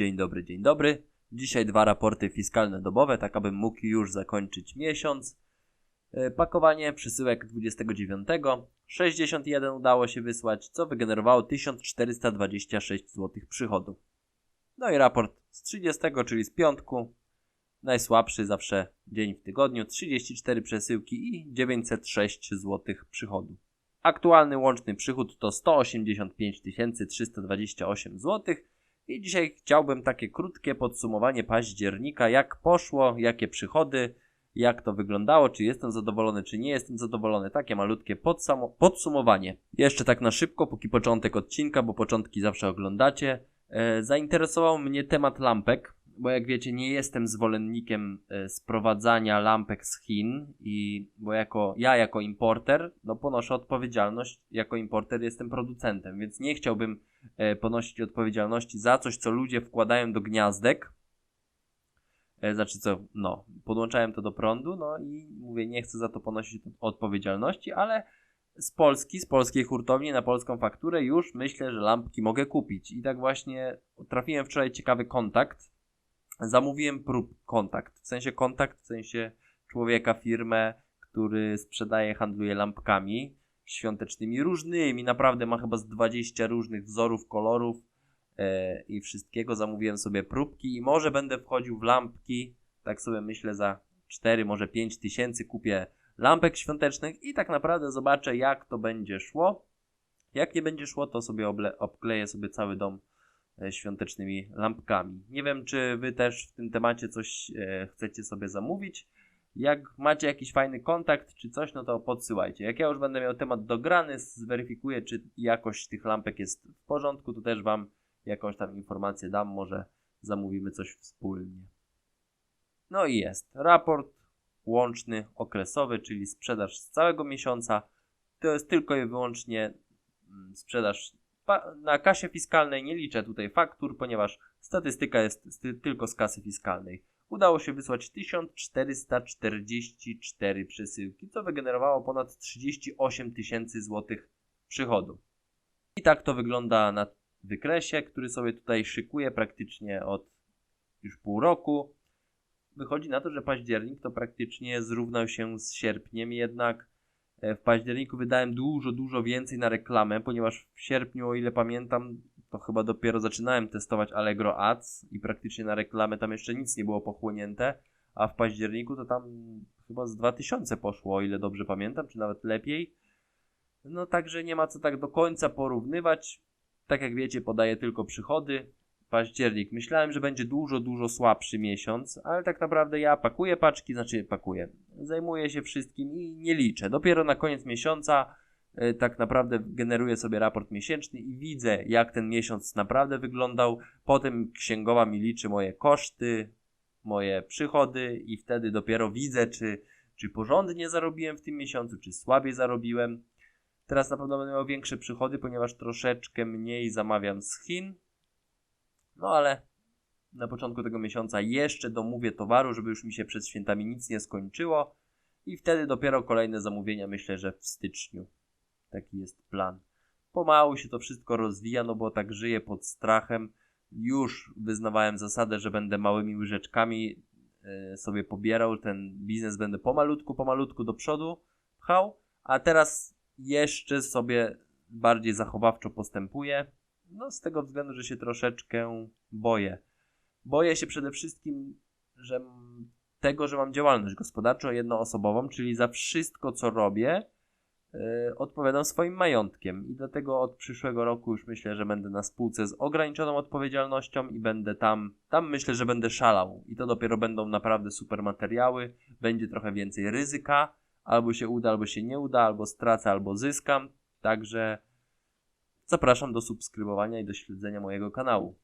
Dzień dobry, dzień dobry. Dzisiaj dwa raporty fiskalne dobowe, tak abym mógł już zakończyć miesiąc. E, Pakowanie przesyłek 29. 61 udało się wysłać, co wygenerowało 1426 zł przychodu. No i raport z 30, czyli z piątku. Najsłabszy zawsze dzień w tygodniu. 34 przesyłki i 906 zł przychodu. Aktualny łączny przychód to 185 328 zł. I dzisiaj chciałbym takie krótkie podsumowanie października, jak poszło, jakie przychody, jak to wyglądało, czy jestem zadowolony, czy nie jestem zadowolony. Takie malutkie podsumowanie. Jeszcze tak na szybko, póki początek odcinka, bo początki zawsze oglądacie. E, zainteresował mnie temat lampek, bo jak wiecie, nie jestem zwolennikiem e, sprowadzania lampek z Chin i bo jako ja jako importer, no ponoszę odpowiedzialność. Jako importer jestem producentem, więc nie chciałbym e, ponosić odpowiedzialności za coś, co ludzie wkładają do gniazdek. E, znaczy co, no, podłączałem to do prądu, no i mówię, nie chcę za to ponosić odpowiedzialności, ale z Polski, z polskiej hurtowni na polską fakturę już myślę, że lampki mogę kupić. I tak właśnie trafiłem wczoraj ciekawy kontakt. Zamówiłem prób kontakt, w sensie kontakt, w sensie człowieka, firmę, który sprzedaje, handluje lampkami świątecznymi, różnymi, naprawdę ma chyba z 20 różnych wzorów, kolorów e, i wszystkiego. Zamówiłem sobie próbki i może będę wchodził w lampki, tak sobie myślę za 4, może 5 tysięcy kupię lampek świątecznych i tak naprawdę zobaczę jak to będzie szło. Jak nie będzie szło, to sobie obkleję sobie cały dom świątecznymi lampkami. Nie wiem, czy wy też w tym temacie coś e, chcecie sobie zamówić. Jak macie jakiś fajny kontakt czy coś, no to podsyłajcie. Jak ja już będę miał temat dograny, zweryfikuję, czy jakość tych lampek jest w porządku, to też wam jakąś tam informację dam, może zamówimy coś wspólnie. No i jest raport łączny, okresowy, czyli sprzedaż z całego miesiąca. To jest tylko i wyłącznie mm, sprzedaż na kasie fiskalnej. Nie liczę tutaj faktur, ponieważ statystyka jest tylko z kasy fiskalnej. Udało się wysłać 1444 przesyłki, co wygenerowało ponad 38 tysięcy złotych przychodu. I tak to wygląda na wykresie, który sobie tutaj szykuję praktycznie od już pół roku. Wychodzi na to, że październik to praktycznie zrównał się z sierpniem, jednak w październiku wydałem dużo, dużo więcej na reklamę, ponieważ w sierpniu, o ile pamiętam, to chyba dopiero zaczynałem testować Allegro Ads i praktycznie na reklamę tam jeszcze nic nie było pochłonięte, a w październiku to tam chyba z 2000 poszło, o ile dobrze pamiętam, czy nawet lepiej. No także nie ma co tak do końca porównywać. Tak jak wiecie, podaję tylko przychody. Październik. Myślałem, że będzie dużo, dużo słabszy miesiąc, ale tak naprawdę ja pakuję paczki, znaczy pakuję. Zajmuję się wszystkim i nie liczę. Dopiero na koniec miesiąca y, tak naprawdę generuję sobie raport miesięczny i widzę, jak ten miesiąc naprawdę wyglądał. Potem księgowa mi liczy moje koszty, moje przychody i wtedy dopiero widzę, czy, czy porządnie zarobiłem w tym miesiącu, czy słabiej zarobiłem. Teraz na pewno będę miał większe przychody, ponieważ troszeczkę mniej zamawiam z Chin. No ale na początku tego miesiąca jeszcze domówię towaru, żeby już mi się przed świętami nic nie skończyło. I wtedy dopiero kolejne zamówienia myślę, że w styczniu. Taki jest plan. Pomału się to wszystko rozwija, no bo tak żyję pod strachem. Już wyznawałem zasadę, że będę małymi łyżeczkami e, sobie pobierał ten biznes, będę pomalutku, pomalutku do przodu pchał, a teraz jeszcze sobie bardziej zachowawczo postępuję. No z tego względu, że się troszeczkę boję. Boję się przede wszystkim, że tego, że mam działalność gospodarczą jednoosobową, czyli za wszystko, co robię, yy, odpowiadam swoim majątkiem. I dlatego od przyszłego roku już myślę, że będę na spółce z ograniczoną odpowiedzialnością i będę tam, tam myślę, że będę szalał. I to dopiero będą naprawdę super materiały, będzie trochę więcej ryzyka, albo się uda, albo się nie uda, albo stracę, albo zyskam. Także zapraszam do subskrybowania i do śledzenia mojego kanału.